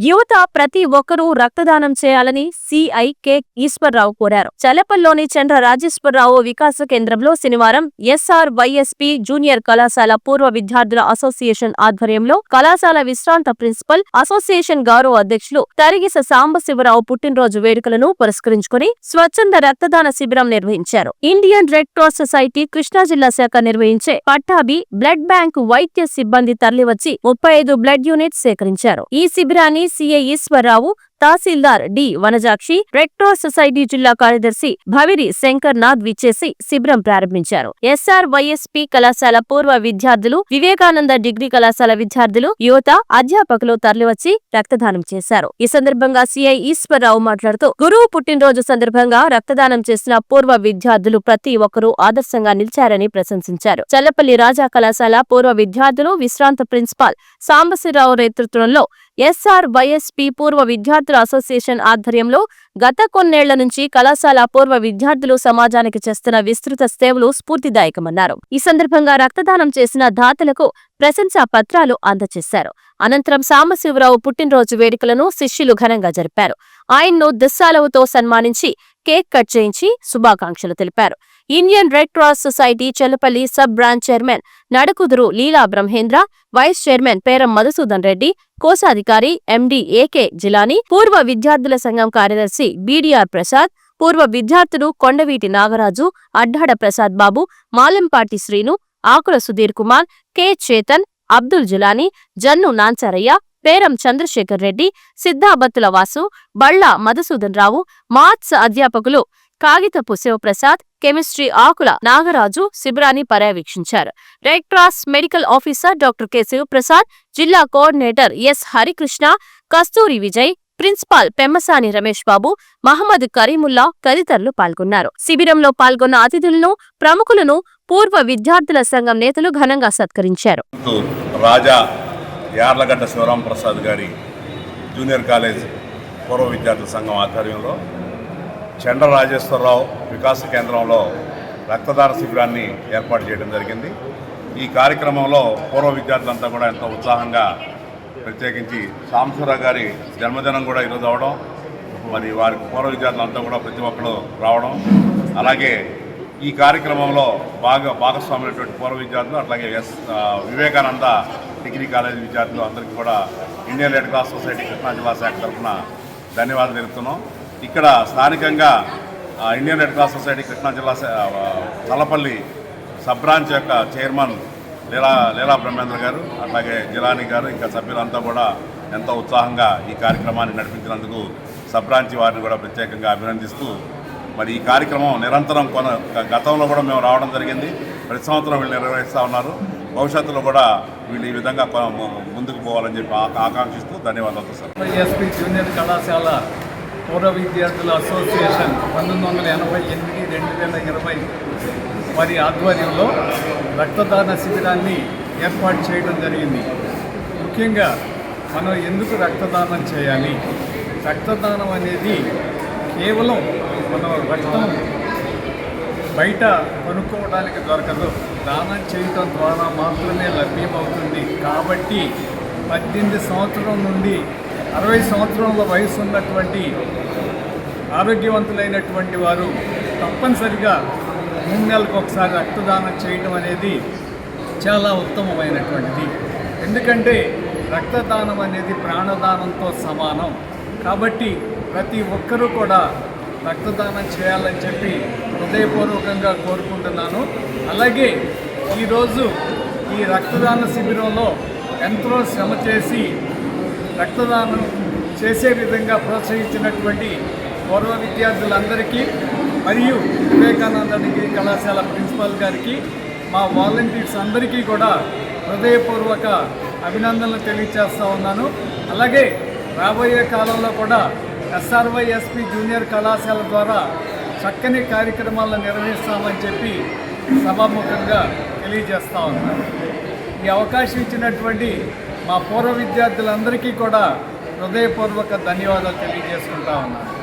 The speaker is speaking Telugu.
యువత ప్రతి ఒక్కరూ రక్తదానం చేయాలని సిఐ కె ఈశ్వర్రావు కోరారు. చలపల్లోని చంద్ర రాజేశ్వరరావు వికాస కేంద్రంలో శనివారం ఎస్ఆర్ వైఎస్పి జూనియర్ కళాశాల పూర్వ విద్యార్థుల అసోసియేషన్ ఆధ్వర్యంలో కళాశాల విశ్రాంత ప్రిన్సిపల్ అసోసియేషన్ గౌరవ అధ్యక్షులు తరిగిస సాంబశివరావు పుట్టినరోజు వేడుకలను పురస్కరించుకుని స్వచ్ఛంద రక్తదాన శిబిరం నిర్వహించారు. Indian red cross society Krishna జిల్లా శాఖ నిర్వహించే పట్టాభి బ్లడ్ బ్యాంక్ వైద్య సిబ్బంది తరలివచ్చి ముప్పై ఐదు బ్లడ్ యూనిట్ సేకరించారు. ఈ శిబిరాన్ని సిఐ ఈశ్వరరావు తహసీల్దార్ D. Vanajakshi red cross society జిల్లా కార్యదర్శి భవిరి శంకర్ నాథ్ విచ్చేసి శిబిరం ప్రారంభించారు. ఎస్ఆర్ వైఎస్పీ కళాశాల పూర్వ విద్యార్థులు వివేకానంద డిగ్రీ కళాశాల విద్యార్థులు యువత అధ్యాపకులు తరలివచ్చి రక్తదానం చేశారు. ఈ సందర్భంగా సిఐ ఈశ్వరరావు మాట్లాడుతూ గురువు పుట్టినరోజు సందర్భంగా రక్తదానం చేసిన పూర్వ విద్యార్థులు ప్రతి ఒక్కరూ ఆదర్శంగా నిలిచారని ప్రశంసించారు. చల్లపల్లి రాజా కళాశాల పూర్వ విద్యార్థులు విశ్రాంత ప్రిన్సిపాల్ సాంబశివరావు నేతృత్వంలో ఎస్ఆర్ వైఎస్పీ పూర్వ విద్యార్థులు అసోసియేషన్ ఆధ్వర్యంలో గత కొన్నేళ్ళ నుంచి కళాశాల పూర్వ విద్యార్థులు సమాజానికి చేస్తున్న విస్తృత సేవలు స్ఫూర్తిదాయకమన్నారు. ఈ సందర్భంగా రక్తదానం చేసిన దాతలకు ప్రశంసా పత్రాలు అందజేశారు అనంతరం సాంబశివరావు పుట్టినరోజు వేడుకలను శిష్యులు ఘనంగా జరిపారు. ఆయన్ను దిశాలవుతో సన్మానించి కేక్ కట్ చేయించి శుభాకాంక్షలు తెలిపారు. Indian Red Cross Society Challapalli sub branch chairman Nadukuduru Leela Brahmendra vice chairman Peram Madhusudan Reddy కోశాధికారి ఎండి ఏకే జిలాని పూర్వ విద్యార్థుల సంఘం కార్యదర్శి బీడీఆర్ ప్రసాద్ పూర్వ విద్యార్థులు కొండవీటి నాగరాజు అడ్డాడ ప్రసాద్ బాబు మాలెంపాటి శ్రీను ఆకుల సుధీర్ కుమార్ కె చేతన్ అబ్దుల్ జులాని జన్ను నాంచారయ్య పేరం చంద్రశేఖర్ రెడ్డి సిద్ధాబత్తుల వాసు బళ్ళ మధుసూదన్ రావు మాథ్స్ అధ్యాపకులు కాగితపు శివప్రసాద్ కెమిస్ట్రీ ఆకుల నాగరాజు శిబిరాన్ని పర్యవేక్షించారు. Red cross medical officer doctor K. Sivaprasad జిల్లా coordinator S. Harikrishna Kasturi Vijay principal Pemmasani Ramesh Babu Mohammad Kareemulla తదితరులు పాల్గొన్నారు. శిబిరంలో పాల్గొన్న అతిథులను ప్రముఖులను పూర్వ విద్యార్థుల సంఘం నేతలు ఘనంగా సత్కరించారు. రాజా యార్లగడ్డ శివరాం ప్రసాద్ గారి జూనియర్ కాలేజ్ పూర్వ విద్యార్థుల సంఘం ఆధ్వర్యంలో చండ్ర రాజేశ్వరరావు వికాస కేంద్రంలో రక్తదాన శిబిరాన్ని ఏర్పాటు చేయడం జరిగింది. ఈ కార్యక్రమంలో పూర్వ విద్యార్థులంతా కూడా ఎంతో ఉత్సాహంగా ప్రత్యేకించి సాంబశివరావు గారి జన్మదినం కూడా ఈరోజు అవడం మరి వారి పూర్వ విద్యార్థులంతా కూడా ప్రతి ఒక్కరు రావడం. అలాగే ఈ కార్యక్రమంలో బాగా భాగస్వామైనటువంటి పూర్వ విద్యార్థులు అట్లాగే ఎస్ వివేకానంద డిగ్రీ కాలేజ్ విద్యార్థులు అందరికీ కూడా Indian red cross society Krishna జిల్లా శాఖ తరఫున ధన్యవాదాలు తెలుపుతున్నాం. ఇక్కడ స్థానికంగా ఆ, Indian red cross society Krishna జిల్లా Talapalli sub branch sub branch యొక్క చైర్మన్ లీలా లీలా బ్రహ్మేంద్ర గారు అట్లాగే జిలాని గారు ఇంకా సభ్యులంతా కూడా ఎంతో ఉత్సాహంగా ఈ కార్యక్రమాన్ని నడిపించినందుకు సబ్ బ్రాంచ్ వారిని కూడా ప్రత్యేకంగా అభినందిస్తూ మరి ఈ కార్యక్రమం నిరంతరం కొన గతంలో కూడా మేము రావడం జరిగింది. ప్రతి సంవత్సరం వీళ్ళు నిర్వహిస్తూ ఉన్నారు. భవిష్యత్తులో కూడా వీళ్ళు ఈ విధంగా ముందుకు పోవాలని చెప్పి ఆ- ఆకాంక్షిస్తూ ధన్యవాదాలు సార్. ఎస్పీ జూనియర్ కళాశాల పూర్వ విద్యార్థుల అసోసియేషన్ పంతొమ్మిది వందల ఎనభై ఎనిమిది రెండు వేల ఇరవై వారి ఆధ్వర్యంలో రక్తదాన శిబిరాన్ని ఏర్పాటు చేయడం జరిగింది. ముఖ్యంగా మనం ఎందుకు రక్తదానం చేయాలి? రక్తదానం అనేది కేవలం మనం రక్తం బయట కొనుక్కోవడానికి దొరకదు. దానం చేయటం ద్వారా మాత్రమే లభ్యమవుతుంది. కాబట్టి పద్దెనిమిది సంవత్సరం నుండి అరవై సంవత్సరాల వయసు ఉన్నటువంటి ఆరోగ్యవంతులైనటువంటి వారు తప్పనిసరిగా మూడు నెలలకు ఒకసారి రక్తదానం చేయటం అనేది చాలా ఉత్తమమైనటువంటిది. ఎందుకంటే రక్తదానం అనేది ప్రాణదానంతో సమానం. కాబట్టి ప్రతి ఒక్కరూ కూడా రక్తదానం చేయాలని చెప్పి హృదయపూర్వకంగా కోరుకుంటున్నాను. అలాగే ఈరోజు ఈ రక్తదాన శిబిరంలో ఎంతో శ్రమ చేసి రక్తదానం చేసే విధంగా ప్రోత్సహించినటువంటి పూర్వ విద్యార్థులందరికీ మరియు వివేకానంద డిగ్రీ కళాశాల ప్రిన్సిపాల్ గారికి మా వాలంటీర్స్ అందరికీ కూడా హృదయపూర్వక అభినందనలు తెలియచేస్తూ ఉన్నాను. అలాగే రాబోయే కాలంలో కూడా ఎస్ఆర్వై ఎస్పీ జూనియర్ కళాశాల ద్వారా చక్కని కార్యక్రమాలను నిర్వహిస్తామని చెప్పి సభాముఖంగా తెలియజేస్తా ఉన్నాను. ఈ అవకాశం ఇచ్చినటువంటి మా పూర్వ విద్యార్థులందరికీ కూడా హృదయపూర్వక ధన్యవాదాలు తెలియజేసుకుంటా ఉన్నాను.